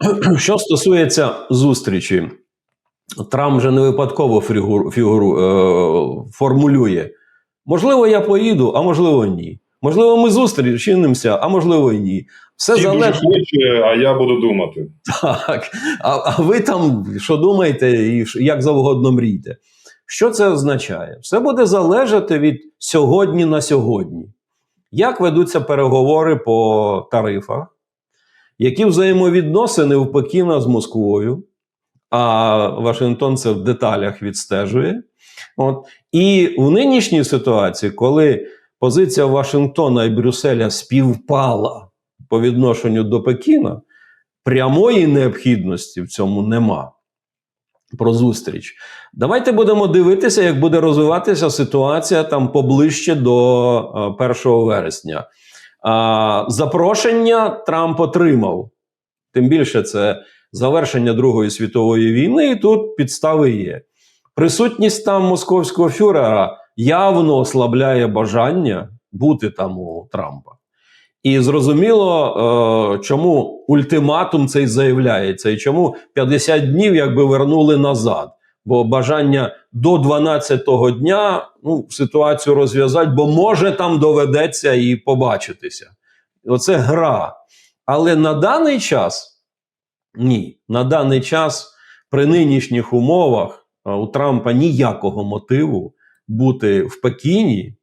Що стосується зустрічі, Трамп вже не випадково фігуру, фігуру е, формулює: можливо, я поїду, а можливо, ні. Можливо, ми зустрічимося, а можливо, і ні. Все Всі дуже залежить хоче, а я буду думати. так. А, а ви там що думаєте і як завгодно мрійте. Що це означає? Все буде залежати від сьогодні на сьогодні. Як ведуться переговори по тарифах, які взаємовідносини в Пекіна з Москвою, а Вашингтон це в деталях відстежує. От. І в нинішній ситуації, коли позиція Вашингтона і Брюсселя співпала по відношенню до Пекіна, прямої необхідності в цьому нема. Про зустріч. Давайте будемо дивитися, як буде розвиватися ситуація там поближче до е, 1 вересня. А, запрошення Трамп отримав. Тим більше це завершення Другої світової війни, і тут підстави є. Присутність там московського фюрера явно ослабляє бажання бути там у Трампа. І зрозуміло, е, чому ультиматум цей заявляється, і чому 50 днів якби вернули назад. Бо бажання до 12-го дня ну, ситуацію розв'язати, бо може там доведеться і побачитися. Оце гра. Але на даний час ні. На даний час при нинішніх умовах у Трампа ніякого мотиву бути в Пекіні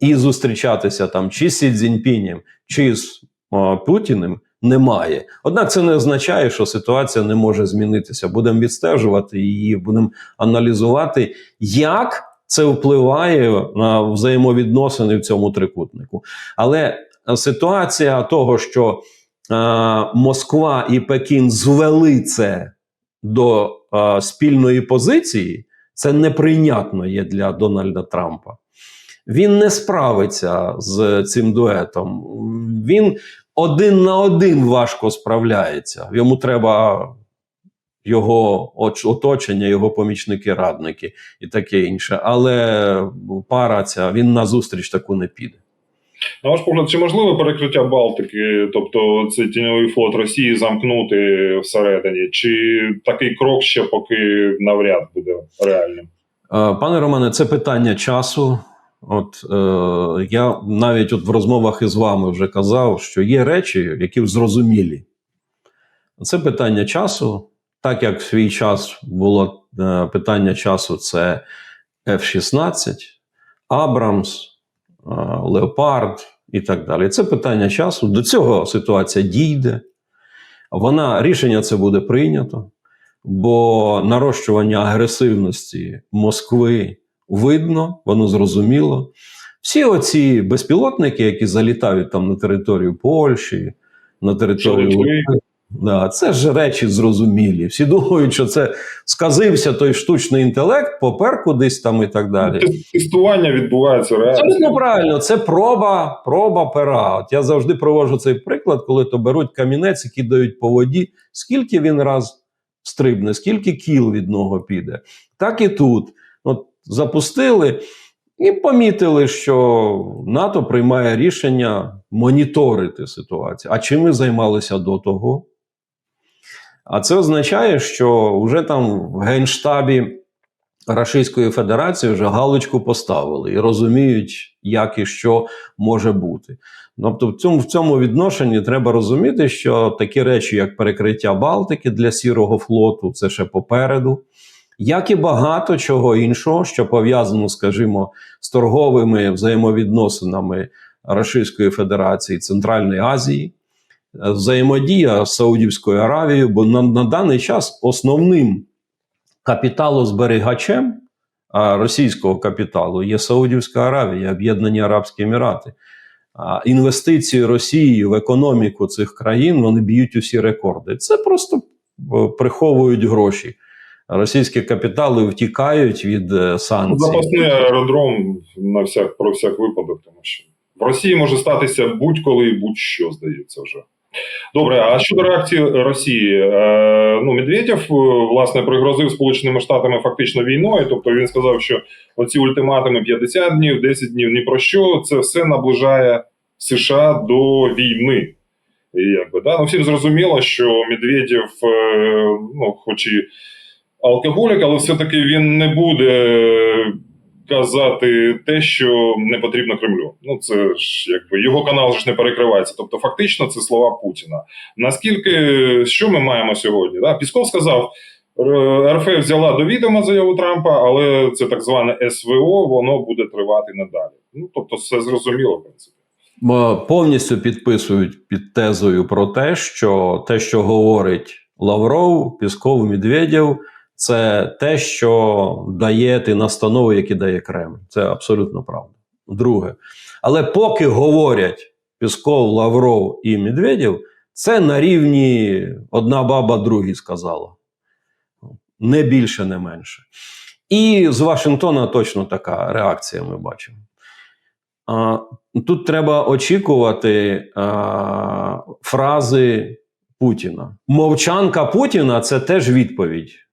і зустрічатися там чи з Сі Цзіньпінем, чи з е, Путіним немає. Однак це не означає, що ситуація не може змінитися. Будемо відстежувати її, будемо аналізувати, як це впливає на взаємовідносини в цьому трикутнику. Але ситуація того, що е, Москва і Пекін звели це до е, спільної позиції, це неприйнятно є для Дональда Трампа. Він не справиться з цим дуетом. Він один на один важко справляється. Йому треба його оточення, його помічники, радники і таке інше. Але пара ця він на зустріч таку не піде. На ваш погляд, чи можливе перекриття Балтики, тобто цей тіньовий флот Росії замкнути всередині, чи такий крок ще поки навряд буде реальним? Е, Пане Романе, це питання часу. От е, я навіть от в розмовах із вами вже казав, що є речі, які зрозумілі. Це питання часу, так як в свій час було е, питання часу: це F-16, Абрамс, е, Леопард і так далі. Це питання часу. До цього ситуація дійде. Вона рішення це буде прийнято, бо нарощування агресивності Москви видно, воно зрозуміло. Всі оці безпілотники, які залітають там на територію Польщі, на територію да, це ж речі зрозумілі. Всі думають, що це сказився той штучний інтелект, попер кудись там і так далі. Тестування відбувається реально. Абсолютно правильно, це проба, проба пера. От я завжди проводжу цей приклад, коли то беруть камінець і кидають по воді, скільки він раз стрибне, скільки кіл від нього піде. Так і тут. Запустили і помітили, що НАТО приймає рішення моніторити ситуацію. А чим ми займалися до того? А це означає, що вже там в Генштабі Російської Федерації вже галочку поставили і розуміють, як і що може бути. Тобто, в цьому, в цьому відношенні треба розуміти, що такі речі, як перекриття Балтики для сірого флоту, це ще попереду. Як і багато чого іншого, що пов'язано, скажімо, з торговими взаємовідносинами Російської Федерації Центральної Азії, е, взаємодія з Саудівською Аравією, бо на, на даний час основним капіталозберігачем російського капіталу є Саудівська Аравія, Об'єднані Арабські Емірати. Інвестиції Росії в економіку цих країн вони б'ють усі рекорди. Це просто е, приховують гроші. Російські капітали втікають від е, санкцій. Запасний аеродром на всяк про всяк випадок, тому що в Росії може статися будь-коли і будь-що, здається, вже. Добре, а щодо реакції Росії, е, ну Медведєв е, власне пригрозив Сполученими Штатами фактично війною. Тобто він сказав, що оці ультиматуми 50 днів, 10 днів ні про що, це все наближає США до війни. І якби да, ну всім зрозуміло, що Медведєв, е, ну, хоч і алкоголік, але все-таки він не буде казати те, що не потрібно Кремлю. Ну це ж якби його канал ж не перекривається. Тобто, фактично, це слова Путіна. Наскільки що ми маємо сьогодні? Да? Пісков сказав. «Р- РФ взяла до відома заяву Трампа, але це так зване СВО, воно буде тривати надалі. Ну тобто, все зрозуміло, принципі. Повністю підписують під тезою про те, що те, що говорить Лавров, Пісков, Медведєв, це те, що дає ті настанови, які дає Кремль. Це абсолютно правда. Друге. Але поки говорять Пісков, Лавров і Медведєв, це на рівні одна баба другій сказала. Не більше, не менше. І з Вашингтона точно така реакція ми бачимо. А, Тут треба очікувати а, фрази Путіна. Мовчанка Путіна це теж відповідь.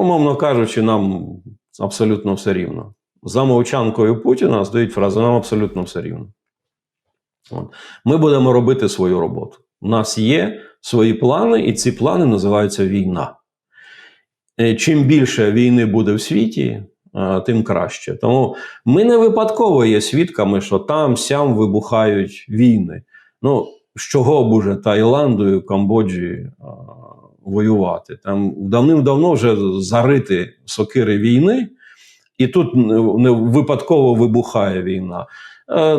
Умовно кажучи, нам абсолютно все рівно. За мовчанкою Путіна стоїть фраза: нам абсолютно все рівно. От. Ми будемо робити свою роботу. У нас є свої плани, і ці плани називаються війна. Е, Чим більше війни буде в світі, е, тим краще. Тому ми не випадково є свідками, що там сям вибухають війни. Ну, з чого б уже Таїланду Камбоджі а, воювати? Там давним-давно вже зарити сокири війни, і тут не, випадково вибухає війна. Е,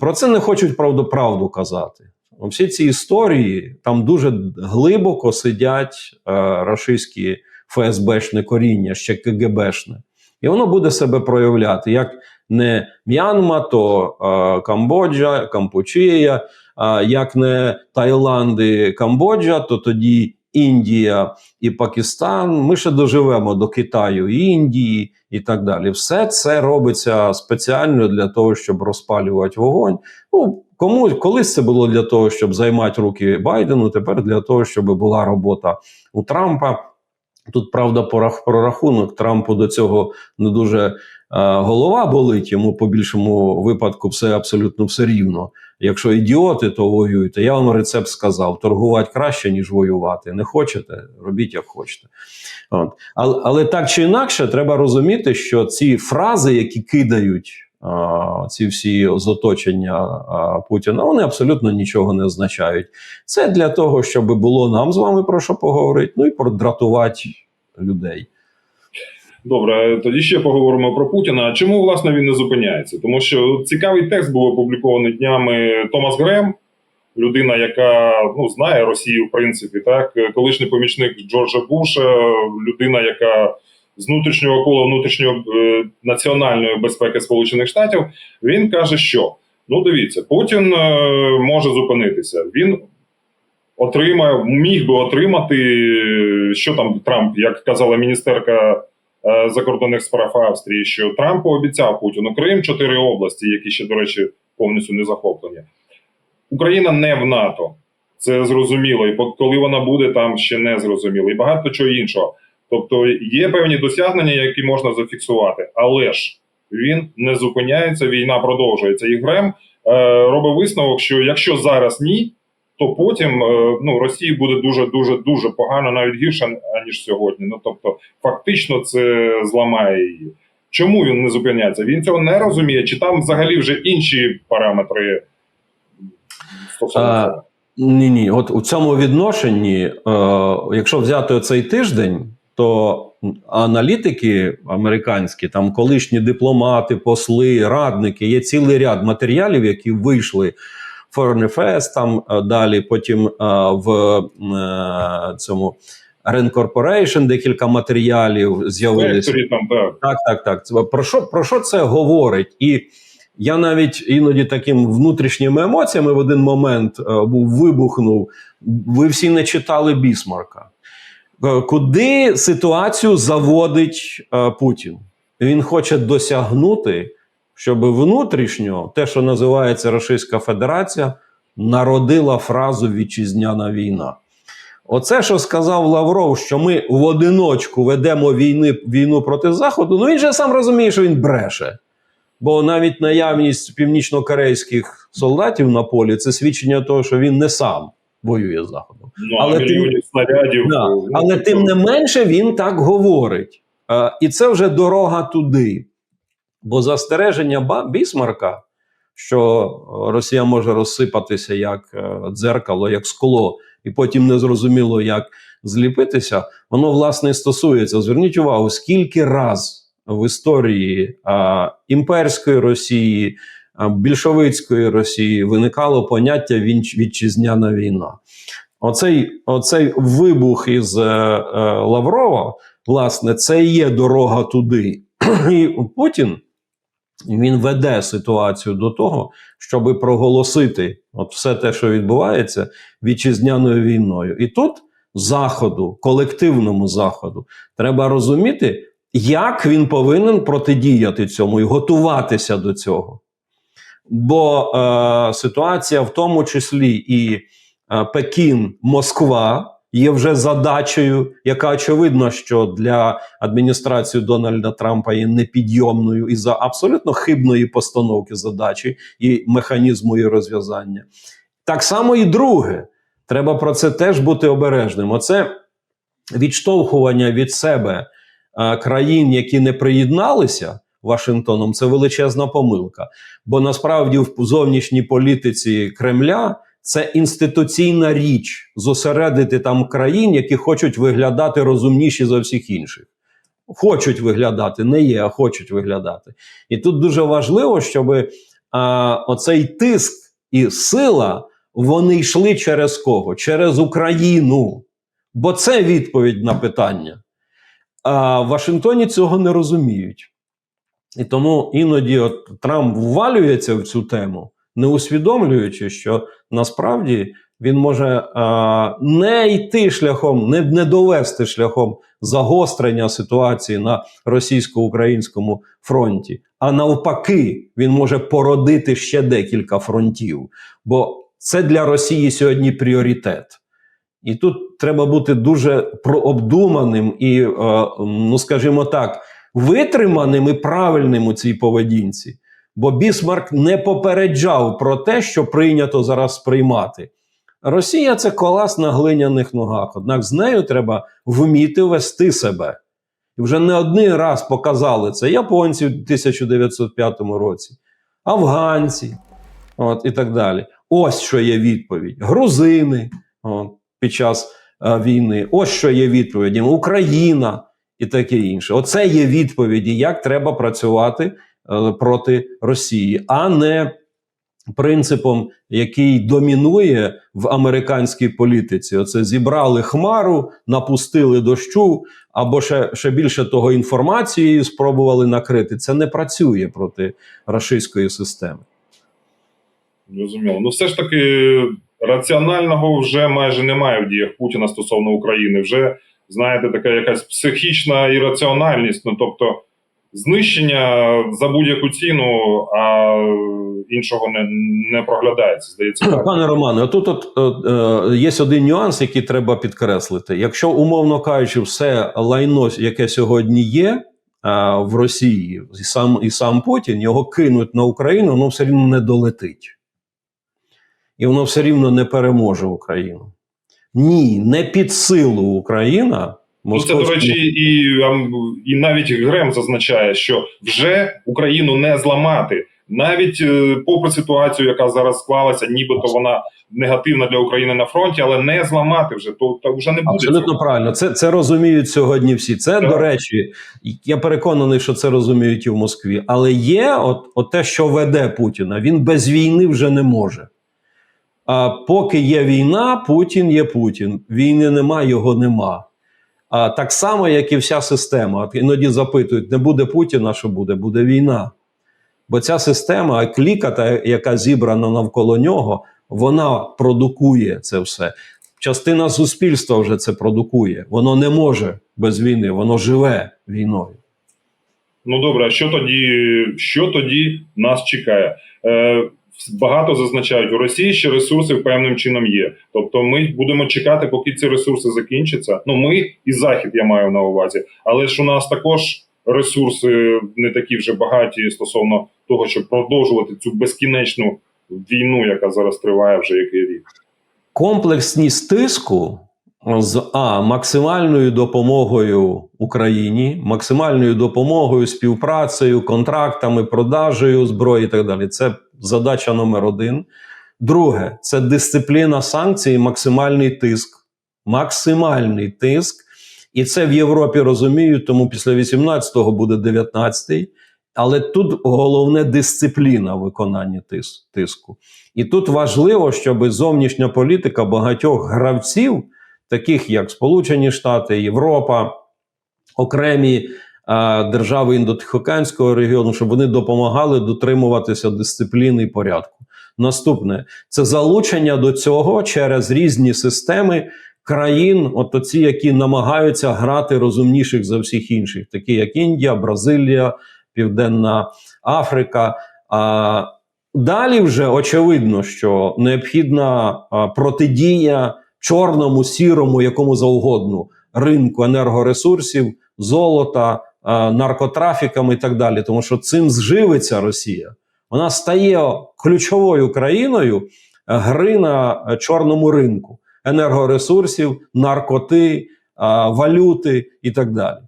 Про це не хочуть правду, правду казати. Всі ці історії там дуже глибоко сидять е, рашистські ФСБшне коріння, ще КГБшне. І воно буде себе проявляти як не М'янма, то е, Камбоджа, Кампучія, а як не Таїланд і Камбоджа, то тоді Індія і Пакистан. Ми ще доживемо до Китаю і Індії і так далі. Все це робиться спеціально для того, щоб розпалювати вогонь. Ну, кому колись це було для того, щоб займати руки Байдену, тепер для того, щоб була робота у Трампа. Тут правда порах- прорахунок Трампу до цього не дуже голова болить. Йому по більшому випадку все абсолютно все рівно. Якщо ідіоти, то воюйте. Я вам рецепт сказав: торгувати краще, ніж воювати. Не хочете, робіть як хочете. От. Але, але так чи інакше, треба розуміти, що ці фрази, які кидають ці всі з оточення Путіна, вони абсолютно нічого не означають. Це для того, щоб було нам з вами про що поговорити, ну і продратувати людей. Добре, тоді ще поговоримо про Путіна. Чому власне він не зупиняється? Тому що цікавий текст був опублікований днями Томас Грем, людина, яка ну знає Росію, в принципі, так колишній помічник Джорджа Буша, людина, яка з внутрішнього кола внутрішнього е, національної безпеки Сполучених Штатів, він каже, що ну дивіться, Путін е, може зупинитися. Він отримає, міг би отримати, е, що там Трамп, як казала міністерка е, закордонних справ Австрії, що Трамп пообіцяв Путіну Крим, чотири області, які ще, до речі, повністю не захоплені. Україна не в НАТО. Це зрозуміло, і коли вона буде, там ще не зрозуміло, і багато чого іншого. Тобто є певні досягнення, які можна зафіксувати, але ж він не зупиняється, війна продовжується. І Грем е, робить висновок, що якщо зараз ні, то потім е, ну, Росії буде дуже дуже дуже погано, навіть гірше аніж сьогодні. Ну тобто, фактично, це зламає її. Чому він не зупиняється? Він цього не розуміє, чи там взагалі вже інші параметри стосовно Ні, ні. От у цьому відношенні, е, якщо взяти цей тиждень, то аналітики американські, там колишні дипломати, посли, радники, є цілий ряд матеріалів, які вийшли Foreign Affairs, там е, далі, потім е, в е, цьому Corporation декілька матеріалів з'явилися. Так. Так, так. Про що, про що це говорить? І я навіть іноді таким внутрішніми емоціями в один момент був вибухнув. Ви всі не читали Бісмарка. Куди ситуацію заводить Путін? Він хоче досягнути, щоб внутрішньо те, що називається Російська Федерація, народила фразу вітчизняна війна. Оце, що сказав Лавров, що ми в одиночку ведемо війни, війну проти Заходу, ну він же сам розуміє, що він бреше. Бо навіть наявність північно-корейських солдатів на полі це свідчення того, що він не сам воює з Заходом. Ну, Але тим- снарядів. Да. ну, Але тим не менше він так говорить. Е, І це вже дорога туди. Бо застереження Бісмарка, що е, Росія може розсипатися як е, дзеркало, як скло, і потім незрозуміло, як зліпитися, воно власне стосується. Зверніть увагу, скільки раз в історії а, імперської Росії, більшовицької Росії виникало поняття вітчизняна війна. Оцей, оцей вибух із е, е, Лаврова, власне, це і є дорога туди. І Путін він веде ситуацію до того, щоб проголосити от все те, що відбувається, вітчизняною війною. І тут заходу, колективному заходу, треба розуміти, як він повинен протидіяти цьому і готуватися до цього. Бо е, ситуація, в тому числі і е, Пекін, Москва, є вже задачею, яка очевидно, що для адміністрації Дональда Трампа є непідйомною і за абсолютно хибної постановки задачі і механізму її розв'язання. Так само і друге. Треба про це теж бути обережним. Оце відштовхування від себе е, країн, які не приєдналися Вашингтоном, це величезна помилка. Бо насправді в зовнішній політиці Кремля це інституційна річ зосередити там країн, які хочуть виглядати розумніші за всіх інших. Хочуть виглядати, не є, а хочуть виглядати. І тут дуже важливо, щоб а, оцей тиск і сила вони йшли через кого? Через Україну. Бо це відповідь на питання. А в Вашингтоні цього не розуміють. І тому іноді от Трамп ввалюється в цю тему, не усвідомлюючи, що насправді він може а, не йти шляхом, не, не довести шляхом загострення ситуації на російсько-українському фронті, а навпаки, він може породити ще декілька фронтів. Бо це для Росії сьогодні пріоритет. І тут треба бути дуже прообдуманим і, е, ну скажімо так, витриманим і правильним у цій поведінці. Бо Бісмарк не попереджав про те, що прийнято зараз сприймати. Росія це колас на глиняних ногах, однак з нею треба вміти вести себе. І вже не один раз показали це японці в 1905 році, афганці от, і так далі. Ось що є відповідь. Грузини от, під час е, війни, ось що є відповіді. Україна і таке інше. Оце є відповіді, як треба працювати проти Росії, а не принципом, який домінує в американській політиці. Оце зібрали хмару, напустили дощу, або ще, ще більше того, інформацією спробували накрити. Це не працює проти рашистської системи. Зрозуміло. Ну, все ж таки, раціонального вже майже немає в діях Путіна стосовно України. Вже, знаєте, така якась психічна ірраціональність. Ну, тобто, знищення за будь-яку ціну, а іншого не, не проглядається. Здається, так. Пане Романе, тут от, е, е, є один нюанс, який треба підкреслити. Якщо, умовно кажучи, все лайно, яке сьогодні є е, в Росії, і сам, і сам Путін, його кинуть на Україну, воно все рівно не долетить. І воно все рівно не переможе Україну. Ні, не під силу Україна. Ну, це, до речі, і, і навіть Грем зазначає, що вже Україну не зламати. Навіть е, попри ситуацію, яка зараз склалася, нібито вона негативна для України на фронті, але не зламати вже, то, то вже не буде. Абсолютно цього. правильно. Це, це розуміють сьогодні всі. Це, Так. до речі, я переконаний, що це розуміють і в Москві. Але є от, от те, що веде Путіна. Він без війни вже не може. А поки є війна, Путін є Путін. Війни нема, його нема. А так само, як і вся система. Іноді запитують: не буде Путіна, що буде? Буде війна. Бо ця система, кліка, яка зібрана навколо нього, вона продукує це все. Частина суспільства вже це продукує. Воно не може без війни, воно живе війною. Ну добре, а що тоді, що тоді нас чекає? Е, багато зазначають у Росії ще ресурси певним чином є. Тобто, ми будемо чекати, поки ці ресурси закінчаться. Ну ми і захід я маю на увазі, але ж у нас також ресурси не такі вже багаті стосовно того, щоб продовжувати цю безкінечну війну, яка зараз триває вже який рік. комплексність тиску з А максимальною допомогою Україні, максимальною допомогою, співпрацею, контрактами, продажею зброї і так далі. Це задача номер один. Друге, це дисципліна санкцій, максимальний тиск. Максимальний тиск. І це в Європі розуміють, тому після 18-го буде 19-й. Але тут головне дисципліна виконання тиску. І тут важливо, щоб зовнішня політика багатьох гравців, таких як Сполучені Штати, Європа, окремі е, держави індотихоокеанського регіону, щоб вони допомагали дотримуватися дисципліни і порядку. Наступне це залучення до цього через різні системи країн, от оці, які намагаються грати розумніших за всіх інших, такі як Індія, Бразилія, Південна Африка. А далі вже очевидно, що необхідна протидія чорному, сірому, якому завгодно ринку енергоресурсів, золота, а, наркотрафікам і так далі. Тому що цим зживиться Росія. Вона стає ключовою країною е, гри на е, чорному ринку енергоресурсів, наркоти, валюти і так далі.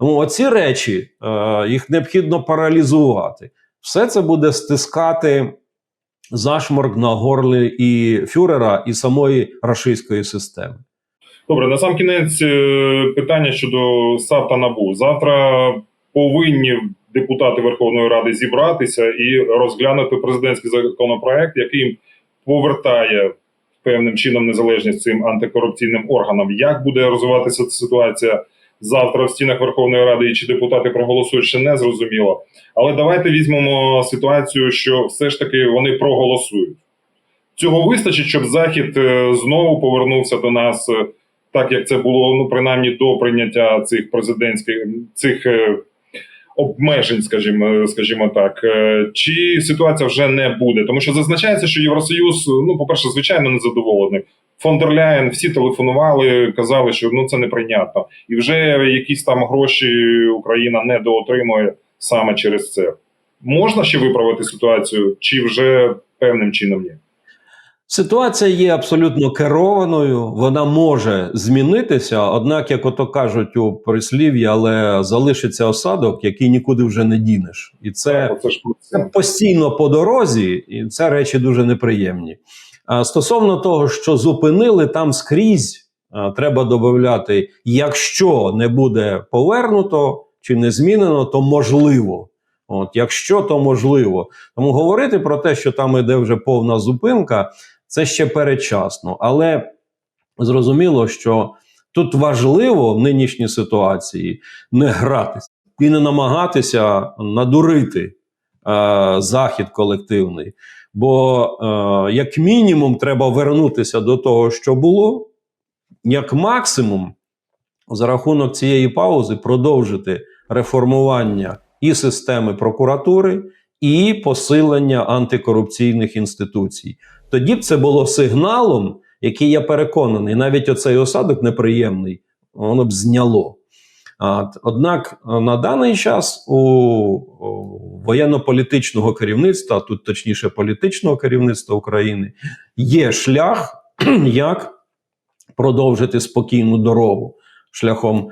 Тому оці речі е, їх необхідно паралізувати. Все це буде стискати зашморг на горлі і фюрера, і самої рашистської системи. Добре, на сам кінець е, питання щодо САП та НАБУ. Завтра повинні депутати Верховної Ради зібратися і розглянути президентський законопроект, який повертає певним чином незалежність цим антикорупційним органам. Як буде розвиватися ця ситуація завтра в стінах Верховної Ради, і чи депутати проголосують, ще не зрозуміло. Але давайте візьмемо ситуацію, що все ж таки вони проголосують. Цього вистачить, щоб Захід е, знову повернувся до нас, е, так як це було ну принаймні до прийняття цих президентських цих е, обмежень, скажімо, скажімо так. Чи ситуація вже не буде? Тому що зазначається, що Євросоюз, ну, по-перше, звичайно, не задоволений. Фон дер Ляєн всі телефонували, казали, що ну це неприйнятно, і вже якісь там гроші Україна не доотримує саме через це. Можна ще виправити ситуацію, чи вже певним чином ні? Ситуація є абсолютно керованою, вона може змінитися, однак, як ото кажуть у прислів'ї, але залишиться осадок, який нікуди вже не дінеш. І це. Оце ж Це це. постійно по дорозі, і це речі дуже неприємні. Стосовно того, що зупинили там скрізь, треба додати, якщо не буде повернуто чи не змінено, то можливо. От, якщо то можливо. Тому говорити про те, що там іде вже повна зупинка, це ще передчасно. Але зрозуміло, що тут важливо в нинішній ситуації не гратися і не намагатися надурити е, захід колективний. Бо, е, як мінімум, треба вернутися до того, що було, як максимум, за рахунок цієї паузи, продовжити реформування і системи прокуратури, і посилення антикорупційних інституцій. Тоді б це було сигналом, який я переконаний, навіть оцей осадок неприємний, воно б зняло. Однак е, на даний час у, воєнно-політичного керівництва, тут точніше політичного керівництва України, є шлях, як продовжити спокійну дорогу шляхом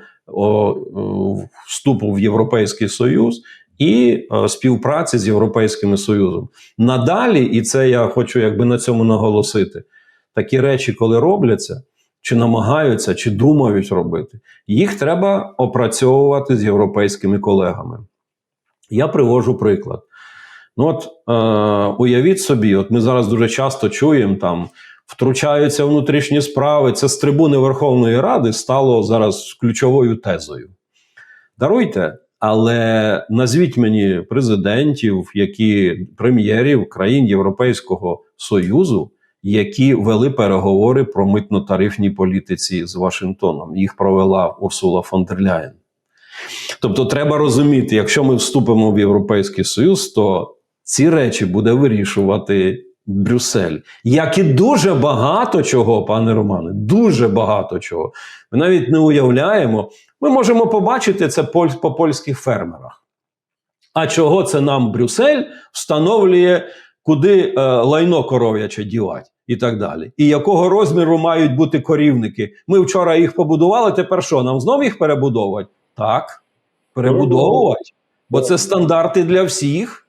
вступу в Європейський Союз і е, співпраці з Європейським Союзом. Надалі, і це я хочу якби на цьому наголосити, такі речі, коли робляться, чи намагаються, чи думають робити, їх треба опрацьовувати з європейськими колегами. Я привожу приклад. Ну, от е, уявіть собі, от ми зараз дуже часто чуємо там. Втручаються внутрішні справи. Це з трибуни Верховної Ради стало зараз ключовою тезою. Даруйте, але назвіть мені президентів, які прем'єрів країн Європейського Союзу, які вели переговори про митно-тарифній політиці з Вашингтоном. Їх провела Урсула фон дер Ляєн. Тобто, треба розуміти, якщо ми вступимо в Європейський Союз, то ці речі буде вирішувати Брюссель. Як і дуже багато чого, пане Романе, дуже багато чого. Ми навіть не уявляємо. Ми можемо побачити це по польських фермерах. А чого це нам Брюссель встановлює, куди е, лайно коров'яче дівати? і так далі. І якого розміру мають бути корівники? Ми вчора їх побудували. Тепер що? Нам знову їх перебудовувати? Так, перебудовувати. Бо це стандарти для всіх.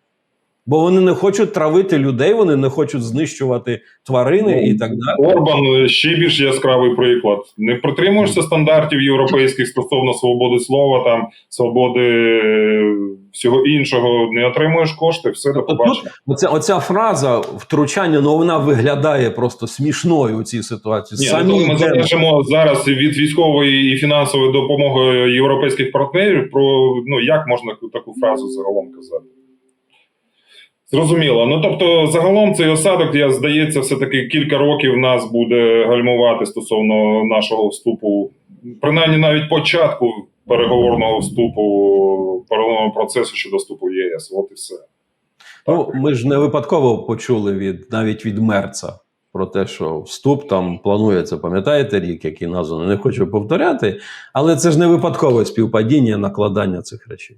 Бо вони не хочуть травити людей, вони не хочуть знищувати тварини і так далі. Орбан ще більш яскравий приклад. Не притримуєшся стандартів європейських стосовно свободи слова, там свободи е, всього іншого, не отримуєш кошти, все до побачення. Оця, оця фраза втручання, ну вона виглядає просто смішною у цій ситуації. Ні, ну, коли ми залежимо зараз від військової і фінансової допомоги європейських партнерів, про ну як можна таку фразу загалом казати? Зрозуміло. Ну тобто, загалом цей осадок, я здається, все-таки кілька років нас буде гальмувати стосовно нашого вступу, принаймні навіть початку переговорного вступу, переговорного процесу щодо вступу в ЄС. От і все. Ну, ми ж не випадково почули від навіть від Мерца про те, що вступ там планується. Пам'ятаєте рік, який названий? Не хочу повторяти, але це ж не випадкове співпадіння накладання цих речей.